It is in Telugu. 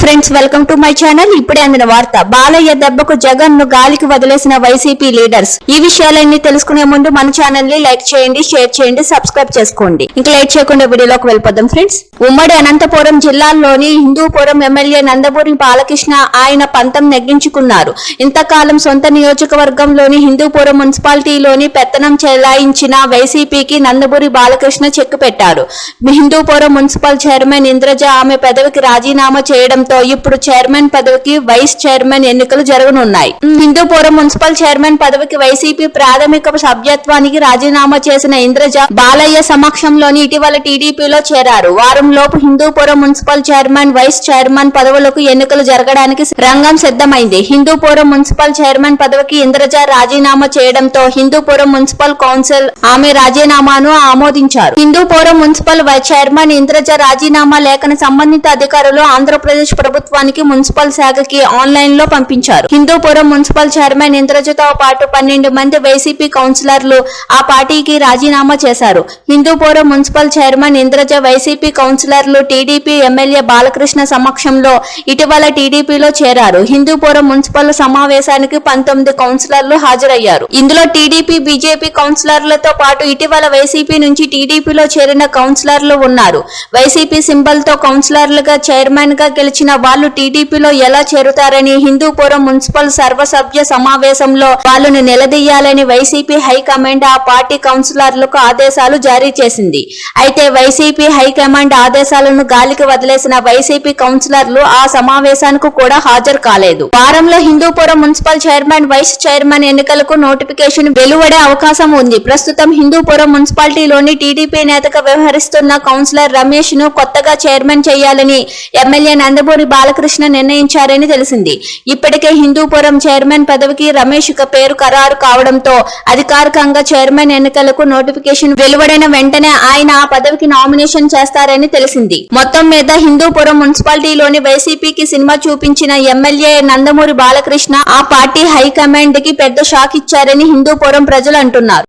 Friends welcome to my channel. ఇప్పుడే అందిన వార్త బాలయ్య దెబ్బకు జగన్ను గాలికి వదిలేసిన వైసీపీ లీడర్స్. ఈ విషయాలన్నీ తెలుసుకునే ముందు మన ఛానల్ని లైక్ చేయండి షేర్ చేయండి సబ్స్క్రైబ్ చేసుకోండి. ఇంకా లైక్ చేయకుండా వీడియోలోకి వెళ్ళిపోదాం ఫ్రెండ్స్. ఉమ్మడి అనంతపురం జిల్లాలోని హిందూపురం ఎమ్మెల్యే నందమూరి బాలకృష్ణ ఆయన పంతం నెగ్గించుకున్నారు. ఇంతకాలం సొంత నియోజకవర్గంలోని హిందూపురం మున్సిపాలిటీలోని పెత్తనం చెలాయించిన వైసీపీకి నందమూరి బాలకృష్ణ చెక్ పెట్టారు. హిందూపురం మున్సిపల్ చైర్మన్ ఇంద్రజ ఆమె పదవికి రాజీనామా చేయడం చేయడంతో ఇప్పుడు చైర్మన్ పదవికి వైస్ చైర్మన్ ఎన్నికలు జరగనున్నాయి. హిందూపురం మున్సిపల్ చైర్మన్ పదవికి వైసీపీ ప్రాథమిక సభ్యత్వానికి రాజీనామా చేసిన ఇంద్రజ బాలయ్య సమక్షంలోని ఇటీవల టీడీపీలో చేరారు. వారం లోపు Hindupuram municipal chairman vice chairman పదవులకు ఎన్నికలు జరగడానికి రంగం సిద్ధమైంది. హిందూపురం మున్సిపల్ చైర్మన్ పదవికి ఇంద్రజ రాజీనామా చేయడంతో హిందూపురం మున్సిపల్ కౌన్సిల్ ఆమె రాజీనామాను ఆమోదించారు. హిందూపురం మున్సిపల్ చైర్మన్ ఇంద్రజ రాజీనామా లేఖను సంబంధిత అధికారులు ఆంధ్రప్రదేశ్ ప్రభుత్వానికి మున్సిపల్ శాఖకి ఆన్లైన్లో పంపించారు. హిందూపురం మున్సిపల్ చైర్మన్ ఇంద్రజితో పాటు పన్నెండు మంది వైసీపీ కౌన్సిలర్లు ఆ పార్టీకి రాజీనామా చేశారు. Hindupuram municipal chairman Indraja YCP కౌన్సిలర్లు టీడీపీ ఎమ్మెల్యే బాలకృష్ణ సమక్షంలో ఇటీవల టీడీపీలో చేరారు. హిందూపురం మున్సిపల్ సమావేశానికి పంతొమ్మిది కౌన్సిలర్లు హాజరయ్యారు. ఇందులో టీడీపీ బీజేపీ కౌన్సిలర్లతో పాటు ఇటీవల వైసీపీ నుంచి టీడీపీలో చేరిన కౌన్సిలర్లు ఉన్నారు. వైసీపీ సింబల్తో కౌన్సిలర్లుగా చైర్మన్గా గెలిచిన వాళ్ళు టీడీపీలో ఎలా చేరుతారని హిందూపురం మున్సిపల్ సర్వసభ్య సమావేశంలో వాళ్ళను నిలదీయాలని వైసీపీ హైకమాండ్ ఆ పార్టీ కౌన్సిలర్లకు ఆదేశాలు జారీ చేసింది. అయితే వైసీపీ హైకమాండ్ ఆదేశాలను గాలికి వదిలేసిన వైసీపీ కౌన్సిలర్లు ఆ సమావేశానికి కూడా హాజరు కాలేదు. వారంలో Hindupuram municipal chairman vice chairman ఎన్నికలకు నోటిఫికేషన్ వెలువడే అవకాశం ఉంది. ప్రస్తుతం హిందూపురం మున్సిపాలిటీలోని టీడీపీ నేతగా వ్యవహరిస్తున్న కౌన్సిలర్ రమేష్ను కొత్తగా చైర్మన్ చేయాలని ఎమ్మెల్యే నందమూరి బాలకృష్ణ నిర్ణయించారని తెలిసింది. ఇప్పటికే హిందూపురం చైర్మన్ పదవికి రమేష్ పేరు ఖరారు కావడంతో అధికారికంగా చైర్మన్ ఎన్నికలకు నోటిఫికేషన్ వెలువడిన వెంటనే ఆయన ఆ పదవికి నామినేషన్ చేస్తారని తెలిసింది. మొత్తం మీద హిందూపురం మున్సిపాలిటీలోని వైసీపీకి సినిమా చూపించిన ఎమ్మెల్యే నందమూరి బాలకృష్ణ ఆ పార్టీ హైకమాండ్కి పెద్ద షాక్ ఇచ్చారని హిందూపురం ప్రజలు అంటున్నారు.